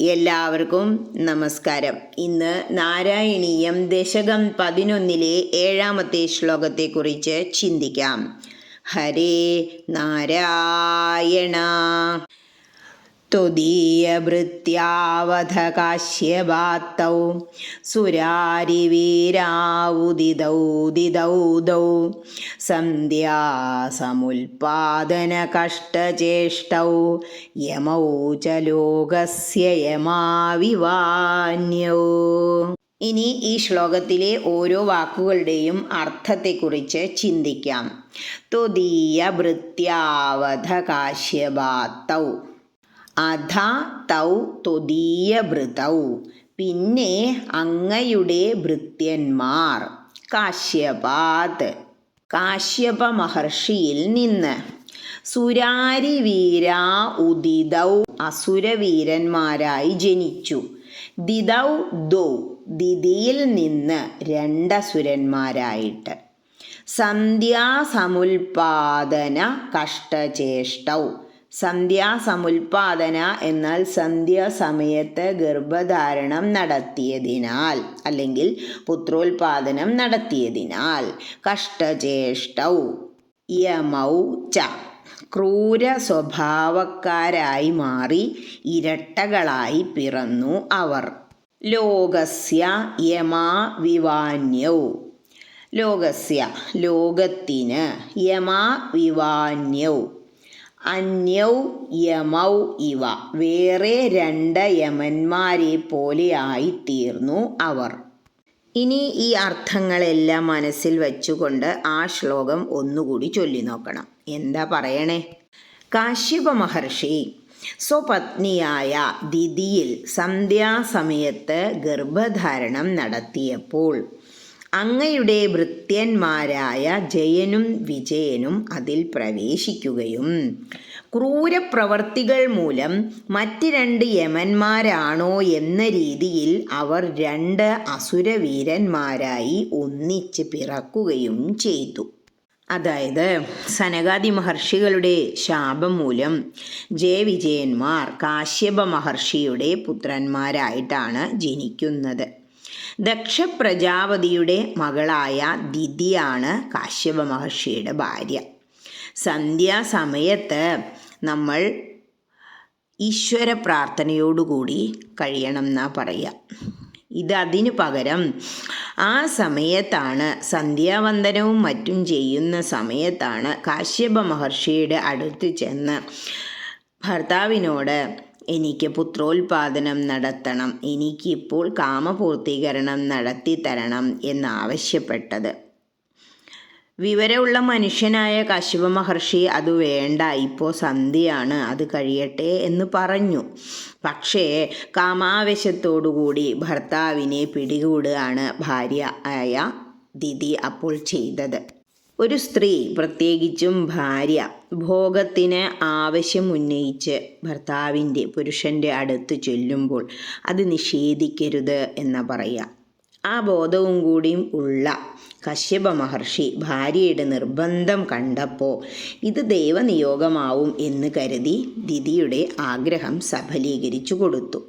എല്ലാവർക്കും നമസ്കാരം. ഇന്ന് നാരായണീയം ദശകം പതിനൊന്നിലെ ഏഴാമത്തെ ശ്ലോകത്തെക്കുറിച്ച് ചിന്തിക്കാം. ഹരേ നാരായണ. തുദീയഭൃത്യാവധകാശ്യപാത്തൗ സുരാരിവീരാവുദിതൗദിതൗദൗ സന്ധ്യാസമുൽപാദനകഷ്ടചേഷ്ടൗ യമൗ ച ലോകസ്യ യമാവിവാന്യൗ. ഇനി ഈ ശ്ലോകത്തിലെ ഓരോ വാക്കുകളുടെയും അർത്ഥത്തെക്കുറിച്ച് ചിന്തിക്കാം. തുതീയ ഭൃത്യാവധ കാശ്യപാത്തൗ അധ തൗ തൊതീയ ഭൃതൗ പിന്നെ അങ്ങയുടെ ഭൃത്യന്മാർ. കാശ്യപാത് കാശ്യപ മഹർഷിയിൽ നിന്ന്. സുരാരി വീരാ ഉദിതൗ. അസുരവീരന്മാരായി ജനിച്ചു. ദിതൗ ദൗ. ദിതിയിൽ നിന്ന് രണ്ടസുരന്മാരായിട്ട്. സന്ധ്യാസമുൽപാദന കഷ്ടചേഷ്ടൗ. സന്ധ്യാസമുൽപാദന എന്നാൽ സന്ധ്യാസമയത്ത് ഗർഭധാരണം നടത്തിയതിനാൽ അല്ലെങ്കിൽ പുത്രോൽപാദനം നടത്തിയതിനാൽ. കഷ്ടചേഷ്ടൗ യമൗ ച. ക്രൂര സ്വഭാവക്കാരായി മാറി ഇരട്ടകളായി പിറന്നു അവർ. ലോകസ്യ യമാ വിവാന്യൗ ലോകസ്യ ലോകത്തിന് യമാ വിവാന്യൗ അന്യൗ യമൗ ഇവ. വേറെ രണ്ട് യമന്മാരെ പോലെയായി തീർന്നു അവർ. ഇനി ഈ അർത്ഥങ്ങളെല്ലാം മനസ്സിൽ വെച്ചുകൊണ്ട് ആ ശ്ലോകം ഒന്നുകൂടി ചൊല്ലി നോക്കണം. എന്താ പറയണേ? കാശ്യപ മഹർഷി സ്വപത്നിയായ ദിതിയിൽ സന്ധ്യാസമയത്ത് ഗർഭധാരണം നടത്തിയപ്പോൾ അങ്ങയുടെ വൃത്യന്മാരായ ജയനും വിജയനും അതിൽ പ്രവേശിക്കുകയും. ക്രൂരപ്രവർത്തികൾ മൂലം മറ്റ് രണ്ട് യമന്മാരാണോ എന്ന രീതിയിൽ അവർ രണ്ട് അസുരവീരന്മാരായി ഒന്നിച്ച് പിറക്കുകയും ചെയ്തു. അതായത് സനകാദി മഹർഷികളുടെ ശാപം മൂലം ജയവിജയന്മാർ കാശ്യപ മഹർഷിയുടെ പുത്രന്മാരായിട്ടാണ് ജനിക്കുന്നത്. ദക്ഷ പ്രജാപതിയുടെ മകളായ ദിതിയാണ് കാശ്യപ മഹർഷിയുടെ ഭാര്യ. സന്ധ്യാസമയത്ത് നമ്മൾ ഈശ്വര പ്രാർത്ഥനയോടുകൂടി കഴിയണം എന്നാ പറയുക ഇത് അതിനു പകരം ആ സമയത്താണ് സന്ധ്യാവന്ദനവും മറ്റും ചെയ്യുന്ന സമയത്താണ് കാശ്യപ മഹർഷിയുടെ അടുത്ത് ചെന്ന് ഭർത്താവിനോട് എനിക്ക് പുത്രോൽപാദനം നടത്തണം. എനിക്കിപ്പോൾ കാമപൂർത്തീകരണം നടത്തി തരണം എന്നാവശ്യപ്പെട്ടത്. വിവരമുള്ള മനുഷ്യനായ കശിവ മഹർഷി അത് വേണ്ട ഇപ്പോൾ സന്ധ്യയാണ് അത് കഴിയട്ടെ എന്ന് പറഞ്ഞു. പക്ഷേ കാമാവേശത്തോടുകൂടി ഭർത്താവിനെ പിടികൂടുകയാണ് ഭാര്യ ആയ ദിതി അപ്പോൾ ചെയ്തത്. ഒരു സ്ത്രീ പ്രത്യേകിച്ചും ഭാര്യ ഭോഗത്തിന് ആവശ്യം ഉന്നയിച്ച് ഭർത്താവിന്റെ പുരുഷന്റെ അടുത്ത് ചെല്ലുമ്പോൾ അത് നിഷേധിക്കരുത് എന്ന് പറയാം ആ ബോധവും കൂടിയും ഉള്ള കശ്യപ മഹർഷി ഭാര്യയുടെ നിർബന്ധം കണ്ടപ്പോൾ ഇത് ദൈവനിയോഗമാവും എന്ന് കരുതി ദിതിയുടെ ആഗ്രഹം സഫലീകരിച്ചു കൊടുത്തു.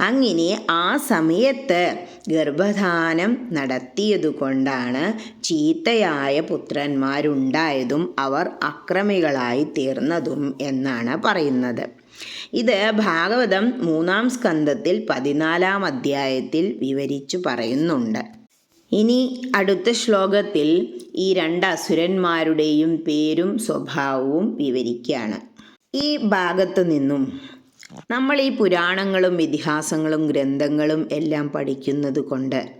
അങ്ങനെ ആ സമയത്ത് ഗർഭധാനം നടത്തിയതുകൊണ്ടാണ് ചീത്തയായ പുത്രന്മാരുണ്ടായതും അവർ അക്രമികളായി തീർന്നതും എന്നാണ് പറയുന്നത്. ഇത് ഭാഗവതം മൂന്നാം സ്കന്ധത്തിൽ പതിനാലാം അധ്യായത്തിൽ വിവരിച്ചു പറയുന്നുണ്ട്. ഇനി അടുത്ത ശ്ലോകത്തിൽ ഈ രണ്ട് അസുരന്മാരുടെയും പേരും സ്വഭാവവും വിവരിക്കുകയാണ്. ഈ ഭാഗത്തു നിന്നും നമ്മൾ ഈ പുരാണങ്ങളും ഇതിഹാസങ്ങളും ഗ്രന്ഥങ്ങളും എല്ലാം പഠിക്കുന്നത് കൊണ്ട്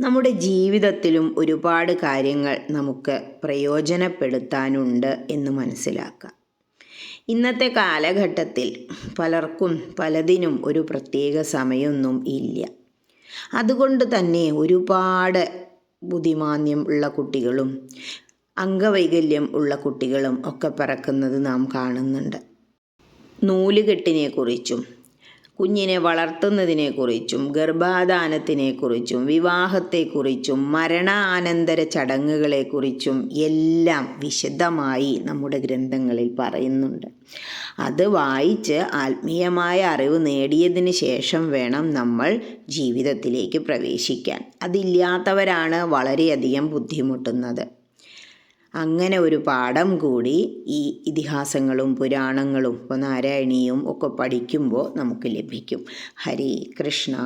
നമ്മുടെ ജീവിതത്തിലും ഒരുപാട് കാര്യങ്ങൾ നമുക്ക് പ്രയോജനപ്പെടുത്താനുണ്ട് എന്ന് മനസ്സിലാക്കാം. ഇന്നത്തെ കാലഘട്ടത്തിൽ പലർക്കും പലതിനും ഒരു പ്രത്യേക സമയമൊന്നും ഇല്ല. അതുകൊണ്ട് തന്നെ ഒരുപാട് ബുദ്ധിമാന്യം ഉള്ള കുട്ടികളും അംഗവൈകല്യം ഉള്ള കുട്ടികളും ഒക്കെ പിറക്കുന്നത് നാം കാണുന്നുണ്ട്. നൂലുകെട്ടിനെക്കുറിച്ചും കുഞ്ഞിനെ വളർത്തുന്നതിനെക്കുറിച്ചും ഗർഭാധാനത്തിനെക്കുറിച്ചും വിവാഹത്തെക്കുറിച്ചും മരണാനന്തര ചടങ്ങുകളെക്കുറിച്ചും എല്ലാം വിശദമായി നമ്മുടെ ഗ്രന്ഥങ്ങളിൽ പറയുന്നുണ്ട്. അത് വായിച്ച് ആത്മീയമായ അറിവ് നേടിയതിന് ശേഷം വേണം നമ്മൾ ജീവിതത്തിലേക്ക് പ്രവേശിക്കാൻ. അതില്ലാത്തവരാണ് വളരെയധികം ബുദ്ധിമുട്ടുന്നത്. അങ്ങനെ ഒരു പാഠം കൂടി ഈ ഇതിഹാസങ്ങളും പുരാണങ്ങളും ഇപ്പോൾ നാരായണീയവും ഒക്കെ പഠിക്കുമ്പോൾ നമുക്ക് ലഭിക്കും. ഹരി കൃഷ്ണ.